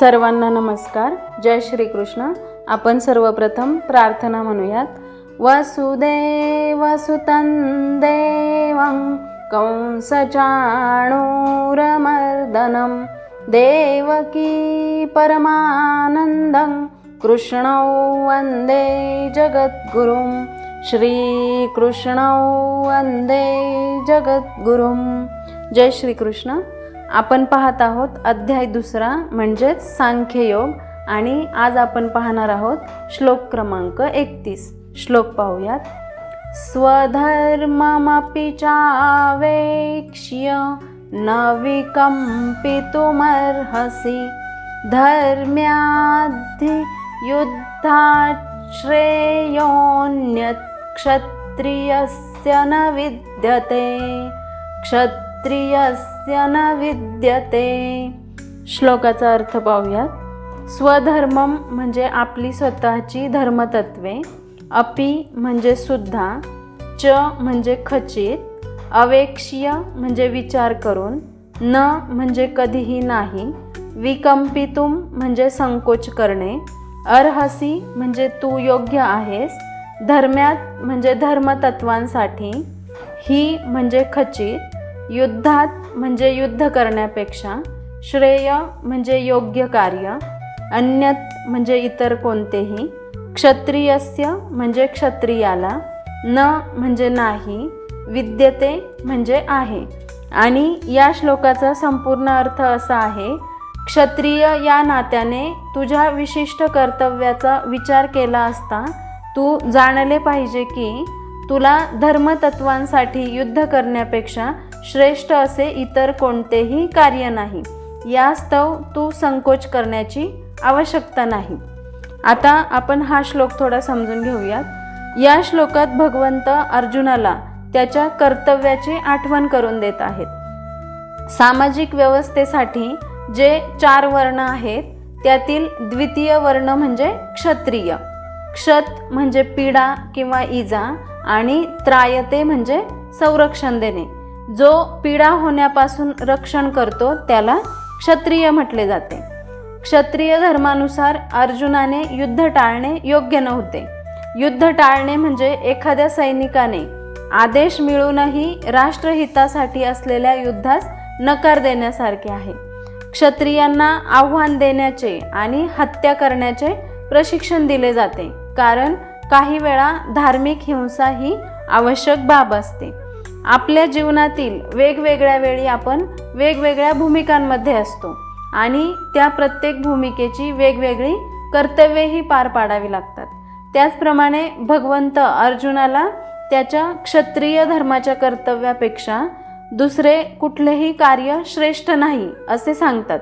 सर्वांना नमस्कार. जय श्री कृष्ण आपण सर्वप्रथम प्रार्थना म्हणूयात. वसुदेवसुतं देवं कंसचाणूरमर्दनं. देवकी परमानन्दं. कृष्णौ वन्दे जगद्गुरुं. श्रीकृष्णौ वन्दे जगद्गुरुं. जय श्रीकृष्ण. आपण पाहत आहोत अध्याय दुसरा म्हणजेच सांख्ययोग. आणि आज आपण पाहणार आहोत श्लोक क्रमांक एकतीस. श्लोक पाहूयात. स्वधर्ममपि चावेक्ष्य न विकम्पितुमर्हसि धर्म्याद्धि युद्धात् क्षत्रियस्य न विद्यते। क्षत्रियस्य न विद्यते. श्लोकाचा अर्थ पाहूयात. स्वधर्मम म्हणजे आपली स्वतःची धर्मतत्वे अपि म्हणजे सुद्धा च म्हणजे खचित अवेक्षीय म्हणजे विचार करून न म्हणजे कधीही नाही विकंपितुम म्हणजे संकोच करणे अर्हसी म्हणजे तू योग्य आहेस धर्म्यात म्हणजे धर्मतत्वांसाठी ही म्हणजे खचित युद्धात म्हणजे युद्ध करण्यापेक्षा श्रेय म्हणजे योग्य कार्य अन्यत म्हणजे इतर कोणतेही क्षत्रियस्य म्हणजे क्षत्रियाला न म्हणजे नाही विद्यते म्हणजे आहे. आणि या श्लोकाचा संपूर्ण अर्थ असा आहे क्षत्रिय या नात्याने तुझ्या विशिष्ट कर्तव्याचा विचार केला असता तू जाणले पाहिजे की तुला धर्मतत्वांसाठी युद्ध करण्यापेक्षा श्रेष्ठ असे इतर कोणतेही कार्य नाही. यास्तव तू संकोच करण्याची आवश्यकता नाही. आता आपण हा श्लोक थोडा समजून घेऊयात. या श्लोकात भगवंत अर्जुनाला त्याच्या कर्तव्याची आठवण करून देत आहेत. सामाजिक व्यवस्थेसाठी जे चार वर्ण आहेत त्यातील द्वितीय वर्ण म्हणजे क्षत्रिय. क्षत म्हणजे पीडा किंवा इजा आणि त्रायते म्हणजे संरक्षण देणे. जो पीडा होण्यापासून रक्षण करतो त्याला क्षत्रिय म्हटले जाते. क्षत्रिय धर्मानुसार अर्जुनाने युद्ध टाळणे योग्य नव्हते. युद्ध टाळणे म्हणजे एखाद्या सैनिकाने आदेश मिळूनही राष्ट्रहितासाठी असलेल्या युद्धास नकार देण्यासारखे आहे. क्षत्रियांना आव्हान देण्याचे आणि हत्या करण्याचे प्रशिक्षण दिले जाते. कारण काही वेळा धार्मिक हिंसा ही आवश्यक बाब असते. आपल्या जीवनातील वेगवेगळ्या वेळी आपण वेगवेगळ्या भूमिकांमध्ये असतो आणि त्या प्रत्येक भूमिकेची वेगवेगळी कर्तव्येही पार पाडावी लागतात. त्याचप्रमाणे भगवंत अर्जुनाला त्याच्या क्षत्रिय धर्माच्या कर्तव्यापेक्षा दुसरे कुठलेही कार्य श्रेष्ठ नाही असे सांगतात.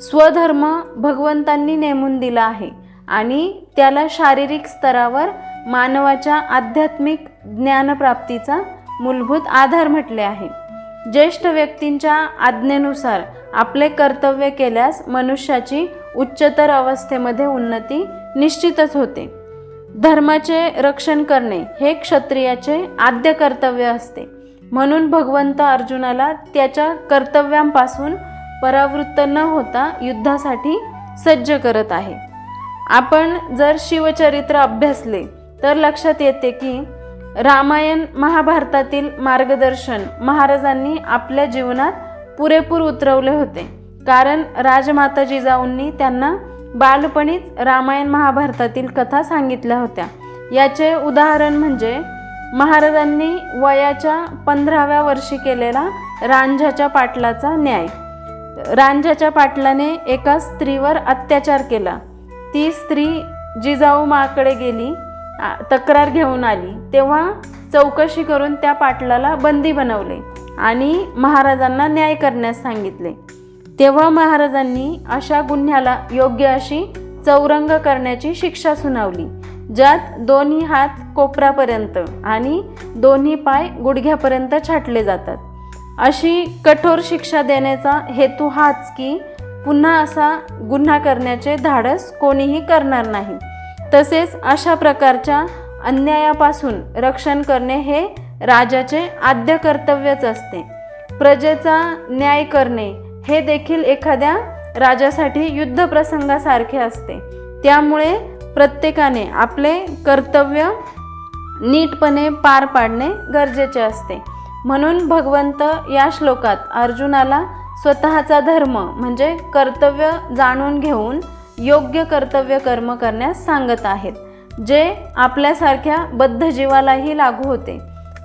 स्वधर्म भगवंतांनी नेमून दिला आहे आणि त्याला शारीरिक स्तरावर मानवाच्या आध्यात्मिक ज्ञानप्राप्तीचा मूलभूत आधार म्हटले आहे. ज्येष्ठ व्यक्तींच्या आज्ञेनुसार आपले कर्तव्य केल्यास मनुष्याची उच्चतर अवस्थेमध्ये उन्नती निश्चितच होते. धर्माचे रक्षण करणे हे क्षत्रियाचे आद्य कर्तव्य असते. म्हणून भगवंत अर्जुनाला त्याच्या कर्तव्यांपासून परावृत्त न होता युद्धासाठी सज्ज करत आहे. आपण जर शिवचरित्र अभ्यासले तर लक्षात येते की रामायण महाभारतातील मार्गदर्शन महाराजांनी आपल्या जीवनात पुरेपूर उतरवले होते. कारण राजमाता जिजाऊंनी त्यांना बालपणीच रामायण महाभारतातील कथा सांगितल्या होत्या. याचे उदाहरण म्हणजे महाराजांनी वयाच्या पंधराव्या वर्षी केलेला रांझ्याच्या पाटलाचा न्याय. रांझ्याच्या पाटलाने एका स्त्रीवर अत्याचार केला. ती स्त्री जिजाऊ माकडे गेली तक्रार घेऊन आली. तेव्हा चौकशी करून त्या पाटलाला बंदी बनवले आणि महाराजांना न्याय करण्यास सांगितले. तेव्हा महाराजांनी अशा गुन्ह्याला योग्य अशी चौरंग करण्याची शिक्षा सुनावली ज्यात दोन्ही हात कोपरापर्यंत आणि दोन्ही पाय गुडघ्यापर्यंत छाटले जातात. अशी कठोर शिक्षा देण्याचा हेतू हाच की पुन्हा असा गुन्हा करण्याचे धाडस कोणीही करणार नाही. तसेच अशा प्रकारच्या अन्यायापासून रक्षण करणे हे राजाचे आद्य कर्तव्यच असते. प्रजेचा न्याय करणे हे देखील एखाद्या राजासाठी युद्धप्रसंगासारखे असते. त्यामुळे प्रत्येकाने आपले कर्तव्य नीटपणे पार पाडणे गरजेचे असते. म्हणून भगवंत या श्लोकात अर्जुनाला स्वतःचा धर्म म्हणजे कर्तव्य जाणून घेऊन योग्य कर्तव्य कर्म करण्यास सांगत आहेत जे आपल्यासारख्या बद्ध जीवालाही लागू होते.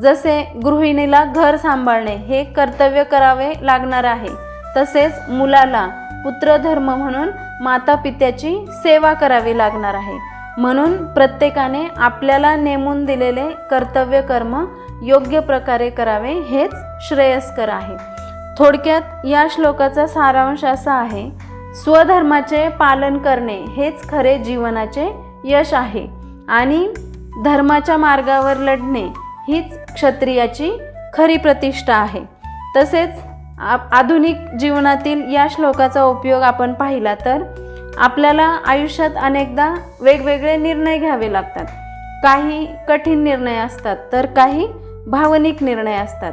जसे गृहिणीला घर सांभाळणे हे कर्तव्य करावे लागणार आहे तसेच मुलाला पुत्रधर्म म्हणून माता पित्याची सेवा करावी लागणार आहे. म्हणून प्रत्येकाने आपल्याला नेमून दिलेले कर्तव्य कर्म योग्य प्रकारे करावे हेच श्रेयस्कर आहे. थोडक्यात या श्लोकाचा सारांश असा आहे स्वधर्माचे पालन करणे हेच खरे जीवनाचे यश आहे आणि धर्माच्या मार्गावर लढणे हीच क्षत्रियाची खरी प्रतिष्ठा आहे. तसेच आ- आधुनिक जीवनातील या श्लोकाचा उपयोग आपण पाहिला तर आपल्याला आयुष्यात अनेकदा वेगवेगळे निर्णय घ्यावे लागतात. काही कठीण निर्णय असतात तर काही भावनिक निर्णय असतात.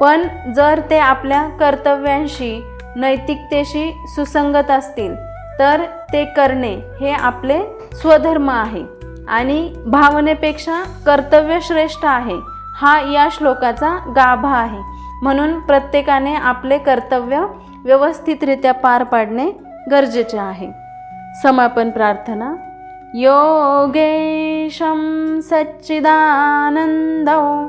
पण जर ते आपल्या कर्तव्यांशी नैतिकतेशी सुसंगत असतील तर ते करणे हे आपले स्वधर्म आहे. आणि भावनेपेक्षा कर्तव्य श्रेष्ठ आहे हा या श्लोकाचा गाभा आहे. म्हणून प्रत्येकाने आपले कर्तव्य व्यवस्थितरित्या पार पाडणे गरजेचे आहे. समापन प्रार्थना. योगेशं सच्चिदानन्दौ